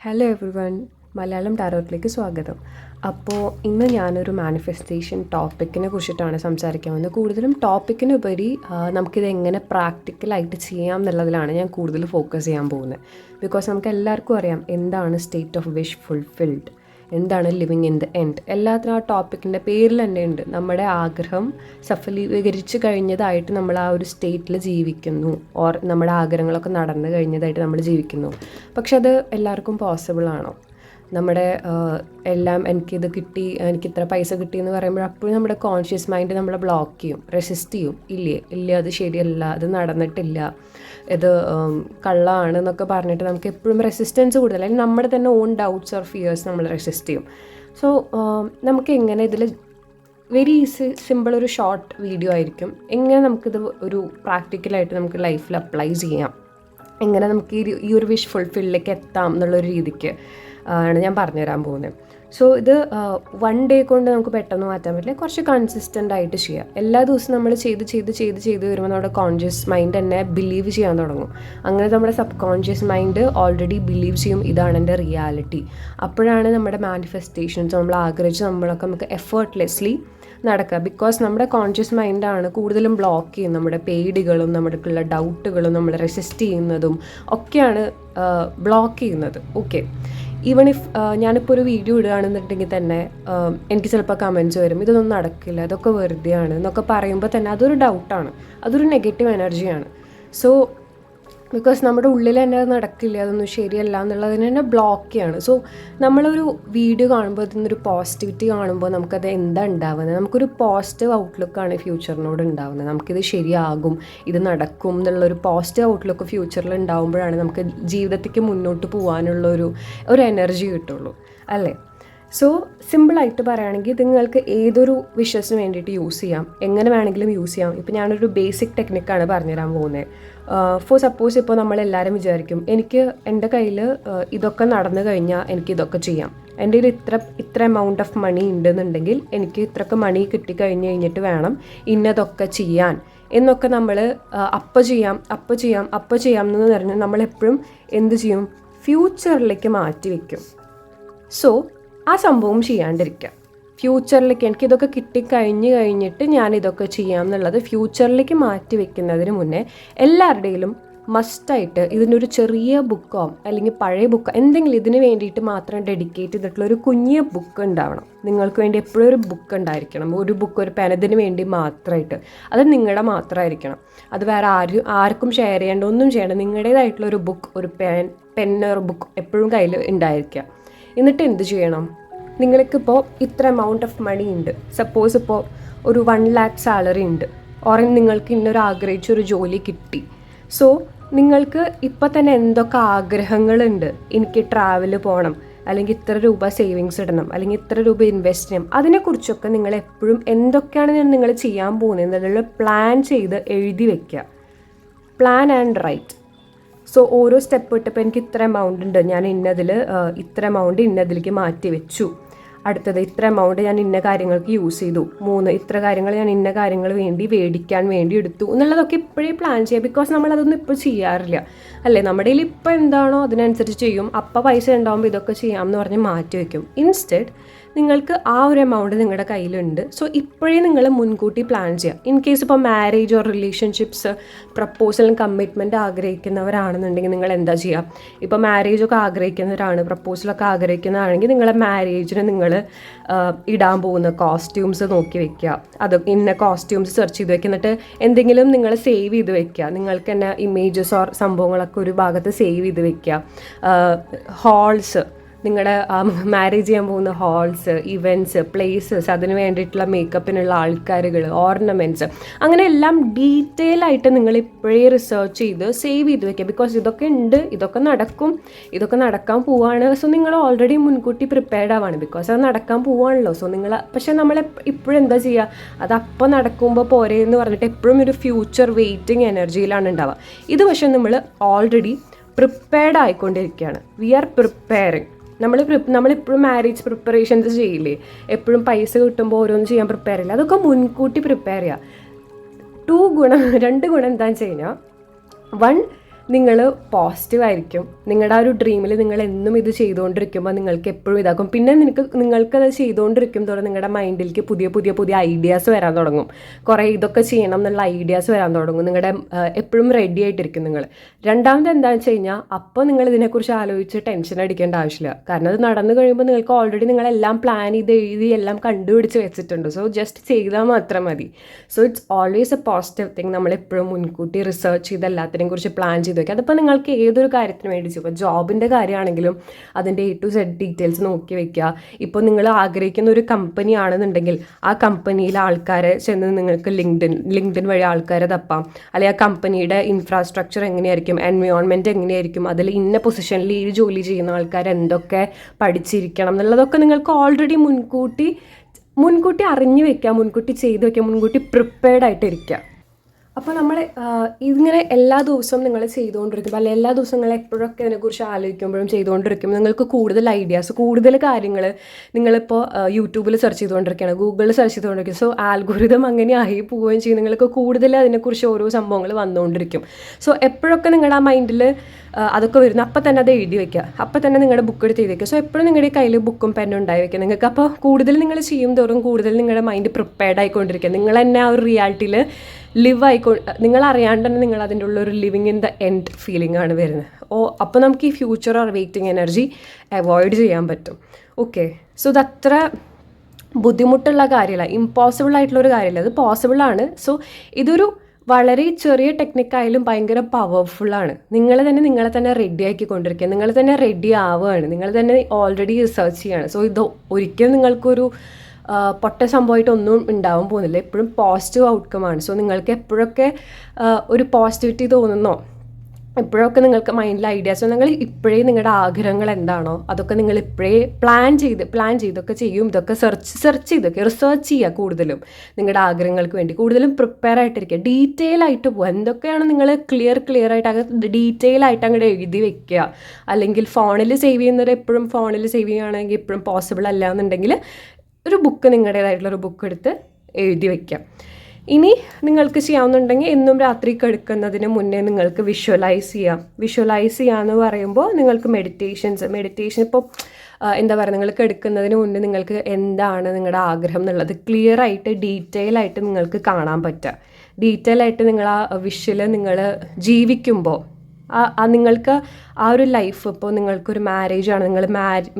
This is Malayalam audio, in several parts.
ഹലോ എവ്രി വൺ മലയാളം ടാരോട്ടിലേക്ക് സ്വാഗതം. അപ്പോൾ ഇന്ന് ഞാനൊരു മാനിഫെസ്റ്റേഷൻ ടോപ്പിക്കിനെ കുറിച്ചിട്ടാണ് സംസാരിക്കാൻ വന്നത്. കൂടുതലും ടോപ്പിക്കിനുപരി നമുക്കിത് എങ്ങനെ പ്രാക്ടിക്കലായിട്ട് ചെയ്യാം എന്നുള്ളതിലാണ് ഞാൻ കൂടുതൽ ഫോക്കസ് ചെയ്യാൻ പോകുന്നത്. ബിക്കോസ് നമുക്ക് എല്ലാവർക്കും അറിയാം എന്താണ് സ്റ്റേറ്റ് ഓഫ് വിഷ് ഫുൾഫിൽഡ് എന്താണ് ലിവിങ് ഇൻ ദ എൻഡ് എല്ലാത്തിനും ആ ടോപ്പിക്കിന്റെ പേരിൽ തന്നെ ഉണ്ട്. നമ്മുടെ ആഗ്രഹം സഫലീകരിച്ചു കഴിഞ്ഞതായിട്ട് നമ്മൾ ആ ഒരു സ്റ്റേറ്റിൽ ജീവിക്കുന്നു. ഓർ നമ്മുടെ ആഗ്രഹങ്ങളൊക്കെ നടന്നു കഴിഞ്ഞതായിട്ട് നമ്മൾ ജീവിക്കുന്നു. പക്ഷെ അത് എല്ലാവർക്കും പോസിബിൾ ആണോ? നമ്മുടെ എല്ലാം എനിക്കിത് കിട്ടി എനിക്ക് ഇത്ര പൈസ കിട്ടി എന്ന് പറയുമ്പോൾ അപ്പോഴും നമ്മുടെ കോൺഷ്യസ് മൈൻഡ് നമ്മളെ ബ്ലോക്ക് ചെയ്യും റെസിസ്റ്റ് ചെയ്യും. ഇല്ലേ ഇല്ല അത് ശരിയല്ല അത് നടന്നിട്ടില്ല ഇത് കള്ളമാണ് എന്നൊക്കെ പറഞ്ഞിട്ട് നമുക്ക് എപ്പോഴും റെസിസ്റ്റൻസ് കൂടുതൽ അല്ലെങ്കിൽ നമ്മുടെ തന്നെ ഓൺ ഡൗട്ട്സ് ഓർ ഫിയേഴ്സ് നമ്മൾ റെസിസ്റ്റ് ചെയ്യും. സോ നമുക്ക് എങ്ങനെ ഇതിൽ വെരി ഈസി സിമ്പിൾ ഒരു ഷോർട്ട് വീഡിയോ ആയിരിക്കും. എങ്ങനെ നമുക്കിത് ഒരു പ്രാക്ടിക്കലായിട്ട് നമുക്ക് ലൈഫിൽ അപ്ലൈ ചെയ്യാം. എങ്ങനെ നമുക്ക് ഈ ഒരു- ഈ ഒരു വിഷ് ഫുൾഫില്ലിലേക്ക് എത്താം എന്നുള്ളൊരു രീതിക്ക്. ആണ് ഞാൻ പറഞ്ഞു തരാൻ പോകുന്നത്. സോ ഇത് വൺ ഡേ കൊണ്ട് നമുക്ക് പെട്ടെന്ന് മാറ്റാൻ പറ്റില്ല. കുറച്ച് കൺസിസ്റ്റന്റ് ആയിട്ട് ചെയ്യാം. എല്ലാ ദിവസവും നമ്മൾ ചെയ്ത് ചെയ്ത് ചെയ്ത് ചെയ്ത് വരുമ്പോൾ നമ്മുടെ കോൺഷ്യസ് മൈൻഡ് തന്നെ ബിലീവ് ചെയ്യാൻ തുടങ്ങും. അങ്ങനെ നമ്മുടെ subconscious mind already believe ചെയ്യും. ഇതാണ് എന്റെ റിയാലിറ്റി അപ്പോഴാണ് നമ്മുടെ മാനിഫെസ്റ്റേഷൻസ് നമ്മൾ ആഗ്രഹിച്ച് നമ്മളൊക്കെ നമുക്ക് എഫേർട്ട്ലെസ്ലി നടക്കുക. ബിക്കോസ് നമ്മുടെ കോൺഷ്യസ് മൈൻഡാണ് കൂടുതലും ബ്ലോക്ക് ചെയ്യുന്നത്. നമ്മുടെ പേടികളും നമ്മുടെക്കുള്ള ഡൗട്ടുകളും നമ്മൾ റെസിസ്റ്റ് ചെയ്യുന്നതും ഒക്കെയാണ് ബ്ലോക്ക് ചെയ്യുന്നത്. ഓക്കെ ഈവൺ ഇഫ് ഞാനിപ്പോൾ ഒരു വീഡിയോ ഇടുകയാണെന്നുണ്ടെങ്കിൽ തന്നെ എനിക്ക് ചിലപ്പോൾ കമൻസ് വരും ഇതൊന്നും നടക്കില്ല ഇതൊക്കെ വെറുതെയാണ് എന്നൊക്കെ പറയുമ്പോൾ തന്നെ അതൊരു ഡൗട്ടാണ് അതൊരു നെഗറ്റീവ് എനർജിയാണ് സോ ബിക്കോസ് നമ്മുടെ ഉള്ളിൽ തന്നെ അത് നടക്കില്ല അതൊന്നും ശരിയല്ല എന്നുള്ളതിന് തന്നെ ബ്ലോക്ക് ചെയ്യാണ്. സോ നമ്മളൊരു വീഡിയോ കാണുമ്പോൾ അതിൽ നിന്നൊരു പോസിറ്റിവിറ്റി കാണുമ്പോൾ നമുക്കത് എന്താ ഉണ്ടാവുന്നത്? നമുക്കൊരു പോസിറ്റീവ് ഔട്ട്ലുക്കാണ് ഫ്യൂച്ചറിനോട് ഉണ്ടാവുന്നത്. നമുക്കിത് ശരിയാകും ഇത് നടക്കും എന്നുള്ളൊരു പോസിറ്റീവ് ഔട്ട്ലുക്ക് ഫ്യൂച്ചറിൽ ഉണ്ടാവുമ്പോഴാണ് നമുക്ക് ജീവിതത്തേക്ക് മുന്നോട്ട് പോകാനുള്ള ഒരു ഒരു എനർജി കിട്ടുള്ളൂ. അല്ലേ? സോ സിമ്പിളായിട്ട് പറയുകയാണെങ്കിൽ ഇത് നിങ്ങൾക്ക് ഏതൊരു വിഷസിന് വേണ്ടിയിട്ട് യൂസ് ചെയ്യാം. എങ്ങനെ വേണമെങ്കിലും യൂസ് ചെയ്യാം. ഇപ്പോൾ ഞാനൊരു ബേസിക് ടെക്നിക്കാണ് പറഞ്ഞുതരാൻ പോകുന്നത്. ഫോർ സപ്പോസ് ഇപ്പോൾ നമ്മളെല്ലാവരും വിചാരിക്കും എനിക്ക് എന്റെ കയ്യിൽ ഇതൊക്കെ നടന്നു കഴിഞ്ഞാൽ എനിക്ക് ഇതൊക്കെ ചെയ്യാം. എന്റെ കയ്യിൽ ഇത്ര ഇത്ര എമൗണ്ട് ഓഫ് മണി ഉണ്ടെന്നുണ്ടെങ്കിൽ എനിക്ക് ഇത്രയ്ക്ക് മണി കിട്ടിക്കഴിഞ്ഞ് കഴിഞ്ഞിട്ട് വേണം ഇന്നതൊക്കെ ചെയ്യാൻ. എന്നൊക്കെ നമ്മൾ അപ്പം ചെയ്യാം അപ്പം ചെയ്യാം അപ്പം ചെയ്യാം എന്ന് പറഞ്ഞ് നമ്മളെപ്പോഴും എന്ത് ചെയ്യും? ഫ്യൂച്ചറിലേക്ക് മാറ്റി വയ്ക്കും സോ ആ സംഭവം ചെയ്യാണ്ടിരിക്കുക ഫ്യൂച്ചറിലേക്ക് എനിക്ക് ഇതൊക്കെ കിട്ടിക്കഴിഞ്ഞ് കഴിഞ്ഞിട്ട് ഞാൻ ഇതൊക്കെ ചെയ്യാം എന്നുള്ളത് ഫ്യൂച്ചറിലേക്ക് മാറ്റി വെക്കുന്നതിന് മുന്നേ എല്ലാവരുടെയിലും മസ്റ്റായിട്ട് ഇതിന്റെ ഒരു ചെറിയ ബുക്കോ അല്ലെങ്കിൽ പഴയ ബുക്കോ എന്തെങ്കിലും ഇതിന് വേണ്ടിയിട്ട് മാത്രം ഡെഡിക്കേറ്റ് ചെയ്തിട്ടുള്ള ഒരു കുഞ്ഞിയ ബുക്ക് ഉണ്ടാവണം. നിങ്ങൾക്ക് വേണ്ടി എപ്പോഴും ഒരു ബുക്ക് ഉണ്ടായിരിക്കണം. ഒരു ബുക്ക് ഒരു പെനതിന് വേണ്ടി മാത്രമായിട്ട്. അത് നിങ്ങളുടെ മാത്രമായിരിക്കണം. അത് വേറെ ആരും ആർക്കും ഷെയർ ചെയ്യേണ്ട ഒന്നും ചെയ്യേണ്ട നിങ്ങളുടേതായിട്ടുള്ള ഒരു ബുക്ക് ഒരു പെൻ ഒരു ബുക്ക് എപ്പോഴും കയ്യിൽ ഉണ്ടായിരിക്കുക. എന്നിട്ട് എന്ത് ചെയ്യണം? നിങ്ങൾക്കിപ്പോൾ ഇത്ര എമൗണ്ട് ഓഫ് മണി ഉണ്ട്. സപ്പോസ് ഇപ്പോൾ ഒരു വൺ ലാക്ക് സാലറി ഉണ്ട്. ഓർ നിങ്ങൾക്ക് ഇന്നൊരു ആഗ്രഹിച്ചൊരു ജോലി കിട്ടി. സോ നിങ്ങൾക്ക് ഇപ്പം തന്നെ എന്തൊക്കെ ആഗ്രഹങ്ങളുണ്ട്? എനിക്ക് ട്രാവൽ പോകണം അല്ലെങ്കിൽ ഇത്ര രൂപ സേവിങ്സ് ഇടണം. അല്ലെങ്കിൽ ഇത്ര രൂപ ഇൻവെസ്റ്റ് ചെയ്യണം. അതിനെക്കുറിച്ചൊക്കെ നിങ്ങൾ എപ്പോഴും എന്തൊക്കെയാണ് നിങ്ങൾ ചെയ്യാൻ പോകുന്നത്? എന്നുള്ള പ്ലാൻ ചെയ്ത് എഴുതി വെക്കുക. പ്ലാൻ ആൻഡ് റൈറ്റ് സോ ഓരോ സ്റ്റെപ്പ് ഇട്ടപ്പോൾ എനിക്ക് ഇത്ര എമൗണ്ട് ഉണ്ട്. ഞാൻ ഇന്നതിൽ ഇത്ര എമൗണ്ട് ഇന്നതിലേക്ക് മാറ്റി വെച്ചു. അടുത്തത് ഇത്ര എമൗണ്ട് ഞാൻ ഇന്ന കാര്യങ്ങൾക്ക് യൂസ് ചെയ്തു. മൂന്ന് ഇത്ര കാര്യങ്ങൾ ഞാൻ ഇന്ന കാര്യങ്ങൾ വേണ്ടി മേടിക്കാൻ വേണ്ടി എടുത്തു. എന്നുള്ളതൊക്കെ ഇപ്പോഴേ പ്ലാൻ ചെയ്യുക ബിക്കോസ് നമ്മൾ അതൊന്നും ഇപ്പോൾ ചെയ്യാറില്ല. അല്ലേ? നമ്മുടെ കയ്യിൽ ഇപ്പോൾ എന്താണോ അതിനനുസരിച്ച് ചെയ്യും. അപ്പം പൈസ ഉണ്ടാകുമ്പോൾ ഇതൊക്കെ ചെയ്യാം എന്ന് പറഞ്ഞ് മാറ്റി വയ്ക്കും ഇൻസ്റ്റെഡ് നിങ്ങൾക്ക് ആ ഒരു എമൗണ്ട് നിങ്ങളുടെ കയ്യിലുണ്ട്. സോ ഇപ്പോഴേ നിങ്ങൾ മുൻകൂട്ടി പ്ലാൻ ചെയ്യുക ഇൻ കേസ് ഇപ്പോൾ മാരേജ് ഓർ റിലേഷൻഷിപ്സ് പ്രപ്പോസലും കമ്മിറ്റ്മെന്റ് ആഗ്രഹിക്കുന്നവരാണെന്നുണ്ടെങ്കിൽ നിങ്ങൾ എന്താ ചെയ്യുക ഇപ്പോൾ മാരേജ് ഒക്കെ ആഗ്രഹിക്കുന്നവരാണ് പ്രപ്പോസലൊക്കെ ആഗ്രഹിക്കുന്നതാണെങ്കിൽ നിങ്ങളെ മാരേജിന് നിങ്ങൾ ഇടാൻ പോകുന്ന കോസ്റ്റ്യൂംസ് നോക്കി വെക്കുക അത് ഇന്ന കോസ്റ്റ്യൂംസ് സെർച്ച് ചെയ്ത് വെക്കുക എന്നിട്ട് എന്തെങ്കിലും നിങ്ങൾ സേവ് ചെയ്ത് വെക്കുക നിങ്ങൾക്ക് തന്നെ ഇമേജസ് ഓർ സംഭവങ്ങളൊക്കെ ഒരു ഭാഗത്ത് സേവ് ചെയ്ത് വെക്കുക ഹാൾസ് നിങ്ങളുടെ മാരേജ് ചെയ്യാൻ പോകുന്ന ഹാൾസ് ഇവന്റ്സ് പ്ലേസസ് അതിന് വേണ്ടിയിട്ടുള്ള മേക്കപ്പിനുള്ള ആൾക്കാരുകൾ ഓർണമെന്റ്സ് അങ്ങനെ എല്ലാം ഡീറ്റെയിൽ ആയിട്ട് നിങ്ങൾ ഇപ്പോഴേ റിസർച്ച് ചെയ്ത് സേവ് ചെയ്ത് വെക്കുക. ബിക്കോസ് ഇതൊക്കെ ഉണ്ട് ഇതൊക്കെ നടക്കും ഇതൊക്കെ നടക്കാൻ പോവാണ്. സോ നിങ്ങൾ ഓൾറെഡി മുൻകൂട്ടി പ്രിപ്പയർഡ് ആവാണ്. ബിക്കോസ് അത് നടക്കാൻ പോവാണല്ലോ. സോ നിങ്ങൾ പക്ഷേ നമ്മൾ ഇപ്പോഴും എന്താ ചെയ്യുക അത് അപ്പം നടക്കുമ്പോൾ പോരെ എന്ന് പറഞ്ഞിട്ട് എപ്പോഴും ഒരു ഫ്യൂച്ചർ വെയിറ്റിംഗ് എനർജിയിലാണ് ഉണ്ടാവുക ഇത് പക്ഷേ നമ്മൾ ഓൾറെഡി പ്രിപ്പയർഡ് ആയിക്കൊണ്ടിരിക്കുകയാണ്. വി ആർ പ്രിപ്പയറിങ് നമ്മൾ നമ്മളിപ്പോഴും മാരേജ് പ്രിപ്പറേഷൻസ് ചെയ്യില്ലേ? എപ്പോഴും പൈസ കിട്ടുമ്പോൾ ഓരോന്നും ചെയ്യാൻ പ്രിപ്പയർ ചെയ്യില്ല? അതൊക്കെ മുൻകൂട്ടി പ്രിപ്പയർ ചെയ്യുക ടു ഗുണം രണ്ട് ഗുണം എന്താണെന്ന് വെച്ച് കഴിഞ്ഞാൽ വൺ നിങ്ങൾ പോസിറ്റീവ് ആയിരിക്കും. നിങ്ങളുടെ ആ ഒരു ഡ്രീമിൽ നിങ്ങൾ എന്നും ഇത് ചെയ്തുകൊണ്ടിരിക്കുമ്പോൾ നിങ്ങൾക്ക് എപ്പോഴും ഇതാക്കും. പിന്നെ നിനക്ക് നിങ്ങൾക്കത് ചെയ്തുകൊണ്ടിരിക്കും തോറും നിങ്ങളുടെ മൈൻഡിലേക്ക് പുതിയ പുതിയ പുതിയ ഐഡിയാസ് വരാൻ തുടങ്ങും. കുറേ ഇതൊക്കെ ചെയ്യണം എന്നുള്ള ഐഡിയാസ് വരാൻ തുടങ്ങും. നിങ്ങളുടെ എപ്പോഴും റെഡി ആയിട്ടിരിക്കും നിങ്ങൾ രണ്ടാമത് എന്താണെന്ന് വെച്ച് കഴിഞ്ഞാൽ അപ്പോൾ നിങ്ങൾ ഇതിനെക്കുറിച്ച് ആലോചിച്ച് ടെൻഷൻ അടിക്കേണ്ട ആവശ്യമില്ല. കാരണം അത് നടന്നു കഴിയുമ്പോൾ നിങ്ങൾക്ക് ഓൾറെഡി നിങ്ങളെല്ലാം പ്ലാൻ ചെയ്ത് എഴുതി എല്ലാം കണ്ടുപിടിച്ച് വെച്ചിട്ടുണ്ട്. സോ ജസ്റ്റ് ചെയ്താൽ മാത്രം മതി. So it's always a positive thing നമ്മളെപ്പോഴും മുൻകൂട്ടി റിസർച്ച് ചെയ്ത് എല്ലാത്തിനെയും കുറിച്ച് പ്ലാൻ ചെയ്ത് വെക്കുക അതിപ്പോൾ നിങ്ങൾക്ക് ഏതൊരു കാര്യത്തിന് വേണ്ടി ചെയ്യും ഇപ്പോൾ ജോബിന്റെ കാര്യമാണെങ്കിലും അതിന്റെ എ ടു സെഡ് ഡീറ്റെയിൽസ് നോക്കി വെക്കുക. ഇപ്പോൾ നിങ്ങൾ ആഗ്രഹിക്കുന്ന ഒരു കമ്പനി ആണെന്നുണ്ടെങ്കിൽ ആ കമ്പനിയിലെ ആൾക്കാരെ ചെന്ന് നിങ്ങൾക്ക് ലിങ്ക്ഡിൻ ലിങ്ക്ഡിൻ വഴി ആൾക്കാരെ തപ്പാം. അല്ലെങ്കിൽ ആ കമ്പനിയുടെ ഇൻഫ്രാസ്ട്രക്ചർ എങ്ങനെയായിരിക്കും? എൻവയോൺമെന്റ് എങ്ങനെയായിരിക്കും? അതിൽ ഇന്ന പൊസിഷനിൽ ഈ ജോലി ചെയ്യുന്ന ആൾക്കാർ എന്തൊക്കെ പഠിച്ചിരിക്കണം എന്നുള്ളതൊക്കെ നിങ്ങൾക്ക് ഓൾറെഡി മുൻകൂട്ടി മുൻകൂട്ടി അറിഞ്ഞു വെക്കുക മുൻകൂട്ടി ചെയ്തു വെക്കുക മുൻകൂട്ടി പ്രിപ്പയർഡ് ആയിട്ടിരിക്കുക അപ്പോൾ നമ്മൾ ഇങ്ങനെ എല്ലാ ദിവസവും നിങ്ങൾ ചെയ്തുകൊണ്ടിരിക്കുമ്പോൾ അല്ലെങ്കിൽ എല്ലാ ദിവസവും നിങ്ങൾ എപ്പോഴൊക്കെ അതിനെക്കുറിച്ച് ആലോചിക്കുമ്പോഴും ചെയ്തുകൊണ്ടിരിക്കുമ്പോൾ നിങ്ങൾക്ക് കൂടുതൽ ഐഡിയാസ് കൂടുതൽ കാര്യങ്ങൾ നിങ്ങളിപ്പോൾ യൂട്യൂബിൽ സെർച്ച് ചെയ്തുകൊണ്ടിരിക്കുകയാണ് ഗൂഗിളിൽ സെർച്ച് ചെയ്തുകൊണ്ടിരിക്കുക സോ ആൽഗോരിതം അങ്ങനെ ആയി പോവുകയും ചെയ്യും. നിങ്ങൾക്ക് കൂടുതൽ അതിനെക്കുറിച്ച് ഓരോ സംഭവങ്ങൾ വന്നുകൊണ്ടിരിക്കും സോ എപ്പോഴൊക്കെ നിങ്ങളുടെ ആ മൈൻഡിൽ അതൊക്കെ വരുന്നു അപ്പം തന്നെ അത് എഴുതി വെക്കുക. അപ്പം തന്നെ നിങ്ങളുടെ ബുക്ക് എടുത്ത് എഴുതി വെക്കുക. സോ എപ്പോഴും നിങ്ങളുടെ കയ്യിൽ ബുക്കും പെന്നും ഉണ്ടായി വെക്കുക. നിങ്ങൾക്ക് അപ്പോൾ കൂടുതൽ നിങ്ങൾ ചെയ്യും തോറും കൂടുതൽ നിങ്ങളുടെ മൈൻഡ് പ്രിപ്പയർഡ് ആയിക്കൊണ്ടിരിക്കുക. നിങ്ങൾ തന്നെ ആ ഒരു റിയാലിറ്റിയിൽ ലിവ് ആയിക്കോ നിങ്ങൾ അറിയാണ്ട് തന്നെ നിങ്ങൾ അതിന്റെ ഉള്ള ഒരു living in the end feeling ആണ് വരുന്നത്. ഓ അപ്പോൾ നമുക്ക് ഈ future or waiting energy avoid ചെയ്യാൻ പറ്റും. ഓക്കെ സോ ഇതത്ര ബുദ്ധിമുട്ടുള്ള കാര്യമല്ല. ഇമ്പോസിബിൾ ആയിട്ടുള്ള ഒരു കാര്യമല്ല. അത് പോസിബിൾ ആണ്. സോ ഇതൊരു വളരെ ചെറിയ ടെക്നിക്കായാലും ഭയങ്കര ആണ്. നിങ്ങൾ തന്നെ നിങ്ങളെ തന്നെ റെഡി ആക്കി കൊണ്ടിരിക്കുക. നിങ്ങൾ തന്നെ റെഡി ആവുകയാണ്. നിങ്ങൾ തന്നെ ഓൾറെഡി റിസർച്ച് ചെയ്യാണ്. സോ ഇത് ഒരിക്കലും നിങ്ങൾക്കൊരു പൊട്ട സംഭവമായിട്ടൊന്നും ഉണ്ടാവാൻ പോകുന്നില്ല. എപ്പോഴും പോസിറ്റീവ് ഔട്ട്കം ആണ്. സോ നിങ്ങൾക്ക് എപ്പോഴൊക്കെ ഒരു പോസിറ്റിവിറ്റി തോന്നുന്നോ? എപ്പോഴൊക്കെ നിങ്ങൾക്ക് മൈൻഡിൽ ഐഡിയാസ് നിങ്ങൾ ഇപ്പോഴേ നിങ്ങളുടെ ആഗ്രഹങ്ങൾ എന്താണോ അതൊക്കെ നിങ്ങൾ ഇപ്പോഴേ പ്ലാൻ ചെയ്ത് പ്ലാൻ ചെയ്തൊക്കെ ചെയ്യും. ഇതൊക്കെ സെർച്ച് സെർച്ച് ചെയ്തൊക്കെ റിസർച്ച് ചെയ്യുക കൂടുതലും നിങ്ങളുടെ ആഗ്രഹങ്ങൾക്ക് വേണ്ടി. കൂടുതലും പ്രിപ്പയർ ആയിട്ടിരിക്കുക. ഡീറ്റെയിൽ ആയിട്ട് പോകുക എന്തൊക്കെയാണ് നിങ്ങൾ ക്ലിയർ ക്ലിയർ ആയിട്ട് അത് ഡീറ്റെയിൽ ആയിട്ട് അങ്ങോട്ട് എഴുതി വെക്കുക. അല്ലെങ്കിൽ ഫോണിൽ സേവ് ചെയ്യുന്നവർ എപ്പോഴും ഫോണിൽ സേവ് ചെയ്യുകയാണെങ്കിൽ എപ്പോഴും പോസിബിൾ അല്ല എന്നുണ്ടെങ്കിൽ ഒരു ബുക്ക് നിങ്ങളുടേതായിട്ടുള്ള ഒരു ബുക്ക് എടുത്ത് എഴുതി വയ്ക്കാം ഇനി നിങ്ങൾക്ക് ചെയ്യാവുന്നുണ്ടെങ്കിൽ ഇന്നും രാത്രി കിടക്കുന്നതിന് മുന്നേ നിങ്ങൾക്ക് വിഷ്വലൈസ് ചെയ്യാം. വിഷ്വലൈസ് ചെയ്യാന്ന് പറയുമ്പോൾ നിങ്ങൾക്ക് മെഡിറ്റേഷൻസ് മെഡിറ്റേഷൻ ഇപ്പോൾ എന്താ പറയുക നിങ്ങൾ കിടക്കുന്നതിന് മുന്നേ നിങ്ങൾക്ക് എന്താണ് നിങ്ങളുടെ ആഗ്രഹം എന്നുള്ളത് ക്ലിയർ ആയിട്ട് ഡീറ്റെയിൽ ആയിട്ട് നിങ്ങൾക്ക് കാണാൻ പറ്റുക. ഡീറ്റെയിൽ ആയിട്ട് നിങ്ങൾ ആ വിഷ്വൽ നിങ്ങൾ ജീവിക്കുമ്പോൾ ആ നിങ്ങൾക്ക് ആ ഒരു ലൈഫ് ഇപ്പോൾ നിങ്ങൾക്കൊരു മാരേജ് ആണ്. നിങ്ങൾ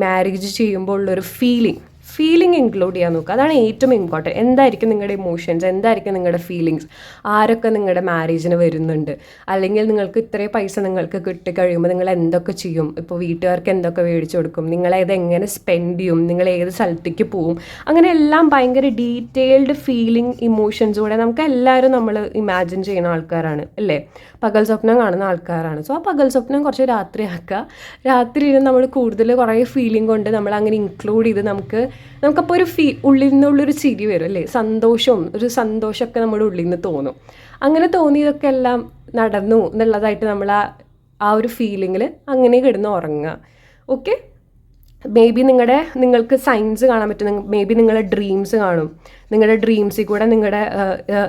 മാരേജ് ചെയ്യുമ്പോൾ ഉള്ളൊരു ഫീലിംഗ് ഫീലിംഗ് ഇൻക്ലൂഡ് ചെയ്യാൻ നോക്കുക. അതാണ് ഏറ്റവും ഇമ്പോർട്ടന്റ് എന്തായിരിക്കും നിങ്ങളുടെ ഇമോഷൻസ് എന്തായിരിക്കും നിങ്ങളുടെ ഫീലിങ്സ് ആരൊക്കെ നിങ്ങളുടെ മാരേജിന് വരുന്നുണ്ട്? അല്ലെങ്കിൽ നിങ്ങൾക്ക് ഇത്രയും പൈസ നിങ്ങൾക്ക് കിട്ടി കഴിയുമ്പോൾ നിങ്ങൾ എന്തൊക്കെ ചെയ്യും? ഇപ്പോൾ വീട്ടുകാർക്ക് എന്തൊക്കെ മേടിച്ചു കൊടുക്കും? നിങ്ങളേത് എങ്ങനെ സ്പെൻഡ് ചെയ്യും? നിങ്ങൾ ഏത് സ്ഥലത്തേക്ക് പോവും? അങ്ങനെ എല്ലാം ഭയങ്കര ഡീറ്റെയിൽഡ് ഫീലിംഗ് ഇമോഷൻസോടെ നമുക്ക് എല്ലാവരും നമ്മൾ ഇമാജിൻ ചെയ്യുന്ന ആൾക്കാരാണ് അല്ലേ? പകൽ സ്വപ്നം കാണുന്ന ആൾക്കാരാണ്. സോ ആ പകൽ സ്വപ്നം കുറച്ച് രാത്രി ആക്കുക രാത്രി നമ്മൾ കൂടുതൽ കുറേ ഫീലിംഗ് കൊണ്ട് നമ്മൾ അങ്ങനെ ഇൻക്ലൂഡ് ചെയ്ത് നമുക്ക് നമുക്കപ്പോൾ ഒരു ഫീ ഉള്ളിൽ നിന്നുള്ളൊരു ചിരി വരും അല്ലേ? സന്തോഷവും ഒരു സന്തോഷമൊക്കെ നമ്മുടെ ഉള്ളിൽ നിന്ന് തോന്നും. അങ്ങനെ തോന്നിയതൊക്കെ എല്ലാം നടന്നു എന്നുള്ളതായിട്ട് നമ്മൾ ആ ആ ഒരു ഫീലിങ്ങിൽ അങ്ങനെ കിടന്ന് ഉറങ്ങുക. ഓക്കെ മേ ബി നിങ്ങളുടെ നിങ്ങൾക്ക് സയൻസ് കാണാൻ പറ്റും. മേ ബി നിങ്ങളുടെ ഡ്രീംസ് കാണും. നിങ്ങളുടെ ഡ്രീംസിൽ കൂടെ നിങ്ങളുടെ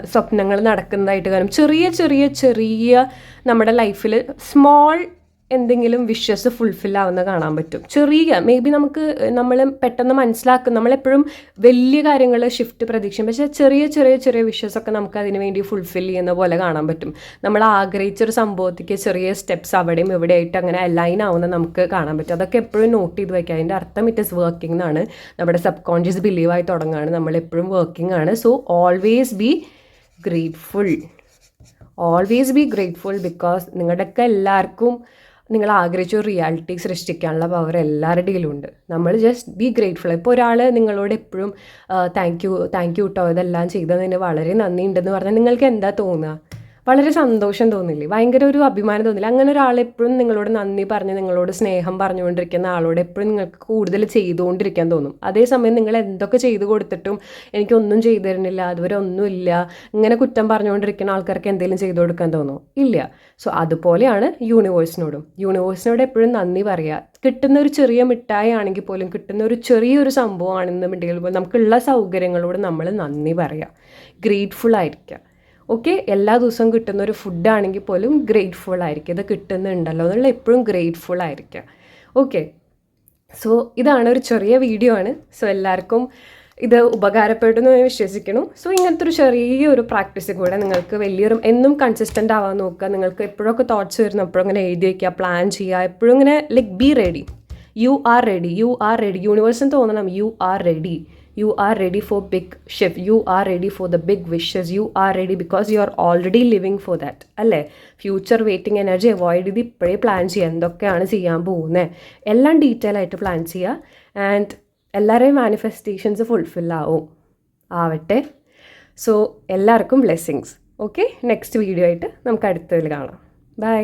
സ്വപ്നങ്ങൾ നടക്കുന്നതായിട്ട് കാണും. ചെറിയ ചെറിയ ചെറിയ നമ്മുടെ ലൈഫിൽ സ്മോൾ എന്തെങ്കിലും വിഷസ് ഫുൾഫിൽ ആവുന്ന കാണാൻ പറ്റും. ചെറിയ മേ ബി നമുക്ക് നമ്മൾ പെട്ടെന്ന് മനസ്സിലാക്കും. നമ്മളെപ്പോഴും വലിയ കാര്യങ്ങൾ ഷിഫ്റ്റ് പ്രതീക്ഷിക്കും. പക്ഷേ ചെറിയ ചെറിയ ചെറിയ വിഷസ് ഒക്കെ നമുക്ക് അതിന് വേണ്ടി ഫുൾഫിൽ ചെയ്യുന്ന പോലെ കാണാൻ പറ്റും. നമ്മൾ ആഗ്രഹിച്ചൊരു സംഭവത്തേക്ക് ചെറിയ സ്റ്റെപ്സ് അവിടെയും ഇവിടെയായിട്ട് അങ്ങനെ അലൈൻ ആവുന്ന നമുക്ക് കാണാൻ പറ്റും. അതൊക്കെ എപ്പോഴും നോട്ട് ചെയ്ത് വയ്ക്കുക അതിന്റെ അർത്ഥം ഇറ്റ് ഇസ് വർക്കിംഗ് എന്നാണ്. നമ്മുടെ സബ് കോൺഷ്യസ് ബിലീവായി തുടങ്ങുകയാണ് നമ്മൾ എപ്പോഴും വർക്കിംഗ് ആണ്. So always be grateful always be grateful because നിങ്ങളുടെയൊക്കെ എല്ലാവർക്കും നിങ്ങൾ ആഗ്രഹിച്ച റിയാലിറ്റി സൃഷ്ടിക്കാനുള്ള പവർ എല്ലാവരുടെയിലും ഉണ്ട് നമ്മൾ ജസ്റ്റ് ബി ഗ്രേറ്റ്ഫുൾ ഇപ്പോൾ ഒരാൾ നിങ്ങളോട് എപ്പോഴും താങ്ക് യു താങ്ക് യു കേട്ടോ ഇതെല്ലാം ചെയ്തതിന് വളരെ നന്ദിയുണ്ടെന്ന് പറഞ്ഞാൽ നിങ്ങൾക്ക് എന്താ തോന്നുക? വളരെ സന്തോഷം തോന്നില്ലേ? ഭയങ്കര ഒരു അഭിമാനം തോന്നില്ല? അങ്ങനെ ഒരാൾ എപ്പോഴും നിങ്ങളോട് നന്ദി പറഞ്ഞ് നിങ്ങളോട് സ്നേഹം പറഞ്ഞുകൊണ്ടിരിക്കുന്ന ആളോട് എപ്പോഴും നിങ്ങൾക്ക് കൂടുതൽ ചെയ്തുകൊണ്ടിരിക്കാൻ തോന്നും. അതേസമയം നിങ്ങൾ എന്തൊക്കെ ചെയ്തു കൊടുത്തിട്ടും എനിക്കൊന്നും ചെയ്തു തരുന്നില്ല അതുവരെ ഒന്നുമില്ല ഇങ്ങനെ കുറ്റം പറഞ്ഞുകൊണ്ടിരിക്കുന്ന ആൾക്കാർക്ക് എന്തെങ്കിലും ചെയ്തു കൊടുക്കാൻ തോന്നുമോ ഇല്ല. സോ അതുപോലെയാണ് യൂണിവേഴ്സിനോടും. യൂണിവേഴ്സിനോട് എപ്പോഴും നന്ദി പറയുക കിട്ടുന്ന ഒരു ചെറിയ മിഠായി ആണെങ്കിൽ പോലും കിട്ടുന്ന ഒരു ചെറിയൊരു സംഭവമാണെന്നുണ്ടെങ്കിൽ നമുക്കുള്ള സൗകര്യങ്ങളോട് നമ്മൾ നന്ദി പറയുക ഗ്രേറ്റ്ഫുൾ ആയിരിക്കുക ഓക്കെ എല്ലാ ദിവസവും കിട്ടുന്ന ഒരു ഫുഡാണെങ്കിൽ പോലും ഗ്രേറ്റ്ഫുൾ ആയിരിക്കും. ഇത് കിട്ടുന്നുണ്ടല്ലോ എന്നുള്ള എപ്പോഴും ഗ്രേറ്റ്ഫുൾ ആയിരിക്കുക ഓക്കെ. സോ ഇതാണ് ഒരു ചെറിയ വീഡിയോ ആണ്. സോ എല്ലാവർക്കും ഇത് ഉപകാരപ്പെടുന്നു എന്ന് വിശ്വസിക്കണം സോ ഇങ്ങനത്തെ ഒരു ചെറിയൊരു പ്രാക്ടീസ് കൂടെ നിങ്ങൾക്ക് വലിയൊരു എന്നും കൺസിസ്റ്റന്റ് ആവാൻ നോക്കുക. നിങ്ങൾക്ക് എപ്പോഴൊക്കെ തോട്ട്സ് വരുന്നു എപ്പോഴും ഇങ്ങനെ എഴുതി വയ്ക്കുക പ്ലാൻ ചെയ്യുക എപ്പോഴും ഇങ്ങനെ like be ready you are ready you are ready യൂണിവേഴ്സിന് തോന്നണം. You are ready you are ready for big shift you are ready for the big wishes you are ready because you are already living for that അല്ലേ? ഫ്യൂച്ചർ വെയിറ്റിംഗ് എനർജി അവോയ്ഡ് ചെയ്ത് ഇപ്പോഴേ പ്ലാൻ ചെയ്യുക എന്തൊക്കെയാണ് ചെയ്യാൻ പോകുന്നത് എല്ലാം ഡീറ്റെയിൽ ആയിട്ട് പ്ലാൻ ചെയ്യുക. ആൻഡ് എല്ലാവരെയും മാനിഫെസ്റ്റേഷൻസ് ഫുൾഫിൽ ആവും. ആവട്ടെ. സോ എല്ലാവർക്കും ബ്ലെസ്സിങ്സ് ഓക്കെ നെക്സ്റ്റ് വീഡിയോ ആയിട്ട് നമുക്ക് അടുത്തതിൽ കാണാം. ബൈ